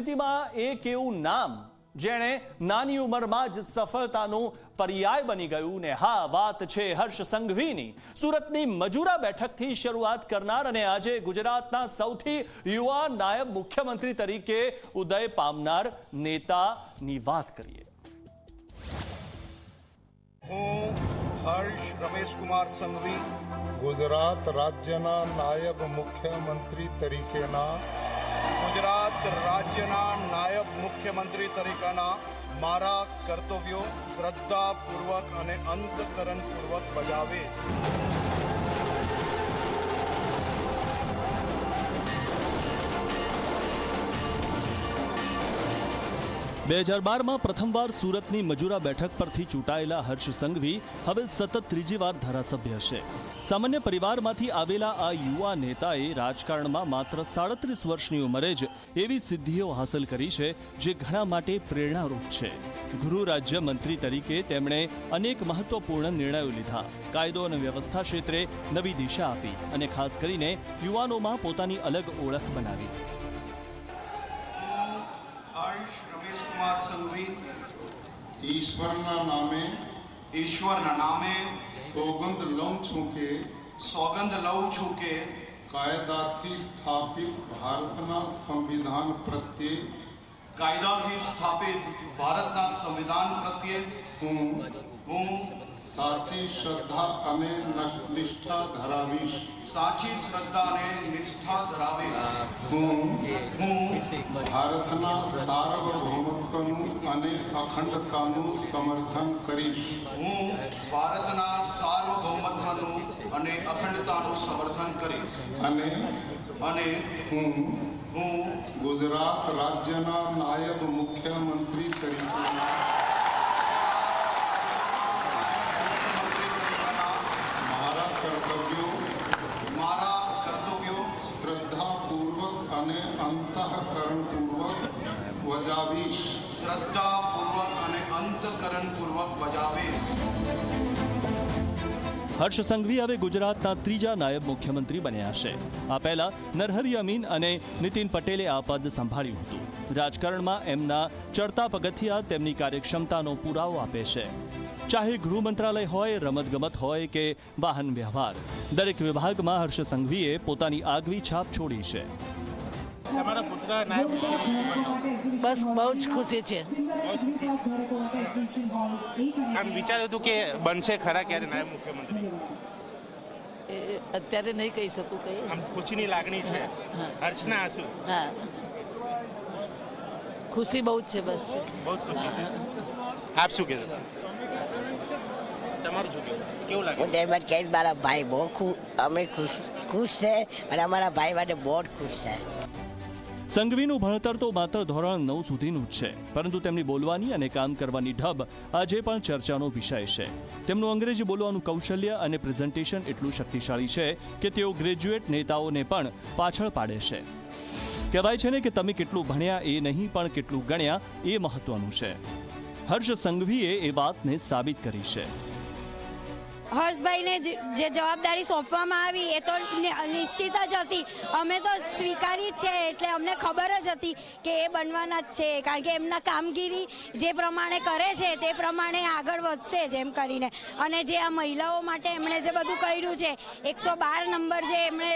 રાજનીતિમાં એક એવું નામ જેણે નાની ઉંમરમાં જ સફળતાનું પર્યાય બની ગયું ને હા, વાત છે હર્ષ સંઘવીની. સુરતની મજૂરા બેઠકથી શરૂઆત કરનાર અને આજે ગુજરાતના સૌથી યુવા નાયબ મુખ્યમંત્રી તરીકે ઉદય પામનાર નેતાની વાત કરીએ. હું હર્ષ રમેશકુમાર સંઘવી, ગુજરાત રાજ્યના નાયબ મુખ્યમંત્રી તરીકેના ગુજરાત રાજ્યના નાયબ મુખ્યમંત્રી તરીકેના મારા કર્તવ્યો શ્રદ્ધાપૂર્વક અને અંતકરણપૂર્વક બજાવીશ બે હજાર બારમાં પ્રથમવાર સુરતની મજૂરા બેઠક પરથી ચૂંટાયેલા હર્ષ સંઘવી હવે સતત ત્રીજી વાર ધારાસભ્ય છે સામાન્ય પરિવારમાંથી આવેલા આ યુવા નેતાએ રાજકારણમાં માત્ર સાડત્રીસ વર્ષની ઉંમરે જ એવી સિદ્ધિઓ હાંસલ કરી છે જે ઘણા માટે પ્રેરણારૂપ છે. ગૃહ રાજ્ય મંત્રી તરીકે તેમણે અનેક મહત્વપૂર્ણ નિર્ણયો લીધા. કાયદો અને વ્યવસ્થા ક્ષેત્રે નવી દિશા આપી અને ખાસ કરીને યુવાનોમાં પોતાની અલગ ઓળખ બનાવી. હર્ષ રમેશકુમાર સંઘવી ઈશ્વરના નામે ઈશ્વરના નામે સોગંદ લઉં છું કે સોગંદ લઉં છું કે કાયદાથી સ્થાપિત ભારતના સંવિધાન પ્રત્યે કાયદાથી સ્થાપિત ભારતના સંવિધાન પ્રત્યે હું હું સાચી શ્રદ્ધા અને નિષ્ઠા ધરાવીશ સાચી શ્રદ્ધા અને નિષ્ઠા ધરાવીશ હું હું ભારતના સાર્વભૌમત્વનું અને અખંડતાનું સમર્થન કરીશ હું ભારતના સાર્વભૌમત્વનું અને અખંડતાનું સમર્થન કરીશ અને અને હું હું ગુજરાત રાજ્યના નાયબ મુખ્યમંત્રી તરીકે મારા કર્તવ્યો મારા કર્તવ્યો શ્રદ્ધાપૂર્વક અને અંતઃકરણપૂર્વક બજાવીશ શ્રદ્ધાપૂર્વક અને અંતકરણપૂર્વક વજાવીશ હર્ષ સંઘવી હવે ગુજરાતના ત્રીજા નાયબ મુખ્યમંત્રી બન્યા છે. આ પહેલા નરહરી અમીન અને નીતિન પટેલે આ પદ સંભાળ્યું હતું. રાજકારણમાં એમના ચડતા પગથિયા તેમની કાર્યક્ષમતાનો પુરાવો આપે છે. ચાહે ગૃહ મંત્રાલય હોય રમતગમત હોય કે વાહન વ્યવહાર. દરેક વિભાગમાં હર્ષ સંઘવીએ પોતાની આગવી છાપ છોડી છે. તમારા પુત્ર નાયબ બસ બહુ જ ખુશી છે. આમ વિચાર્યું હતું કે બનશે ખરા ક્યારે નાયબ મુખ્યમંત્રી? એ અત્યારે નહીં કહી શકું કઈ. આમ ખુશીની લાગણી છે. હર્ષના આંસુ. હા. ખુશી બહુ જ છે બસ. બહુ જ ખુશી આપ શું કહેશો? તમારું શું કહેવું? કેવું લાગે? હું કહીશ મારા ભાઈ બહુ ખુશ અમે ખુશ ખુશ છે અને અમારા ભાઈ માટે બહુ જ ખુશ છે. સંઘવીનું ભણતર તો માત્ર ધોરણ નવ સુધીનું જ છે, પરંતુ તેમની બોલવાની અને કામ કરવાની ઢબ આજે પણ ચર્ચાનો વિષય છે. તેમનું અંગ્રેજી બોલવાનું કૌશલ્ય અને પ્રેઝન્ટેશન એટલું શક્તિશાળી છે કે તેઓ ગ્રેજ્યુએટ નેતાઓને પણ પાછળ પાડે છે. કહેવાય છે ને કે તમે કેટલું ભણ્યા એ નહીં, પણ કેટલું ગણ્યા એ મહત્વનું છે. હર્ષ સંઘવીએ એ વાતને સાબિત કરી છે. હર્ષભાઈને જે જવાબદારી સોંપવામાં આવી એ તો નિશ્ચિત જ હતી. અમે તો સ્વીકારી જ છે એટલે અમને ખબર જ હતી કે એ બનવાના જ છે. કારણ કે એમના કામગીરી જે પ્રમાણે કરે છે તે પ્રમાણે આગળ વધશે જેમ કરીને. અને જે આ મહિલાઓ માટે એમણે જે બધું કર્યું છે, એકસો બાર નંબર જે એમણે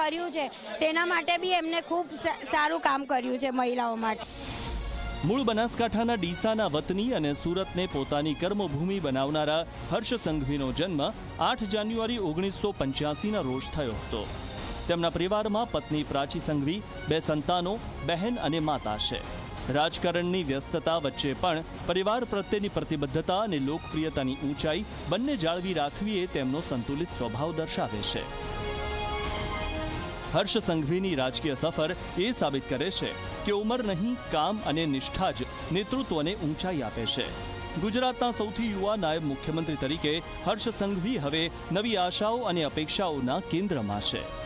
કર્યું છે, તેના માટે બી એમને ખૂબ સારું કામ કર્યું છે મહિલાઓ માટે. મૂળ બનાસકાંઠાના ડીસાના વતની અને સુરતને પોતાની કર્મભૂમિ બનાવનારા હર્ષ સંઘવીનો જન્મ આઠ જાન્યુઆરી ઓગણીસો પંચ્યાસીના રોજ થયો હતો. તેમના પરિવારમાં પત્ની પ્રાચી સંઘવી, બે સંતાનો, બહેન અને માતા છે. રાજકારણની વ્યસ્તતા વચ્ચે પણ પરિવાર પ્રત્યેની પ્રતિબદ્ધતા અને લોકપ્રિયતાની ઊંચાઈ બંને જાળવી રાખવી એ તેમનો સંતુલિત સ્વભાવ દર્શાવે છે. હર્ષ સંઘવીની રાજકીય સફર એ સાબિત કરે છે કે ઉંમર નહીં, કામ અને નિષ્ઠા જ નેતૃત્વને ઊંચાઈ આપે છે. ગુજરાતના સૌથી યુવા નાયબ મુખ્યમંત્રી તરીકે હર્ષ સંઘવી હવે નવી આશાઓ અને અપેક્ષાઓના કેન્દ્રમાં છે.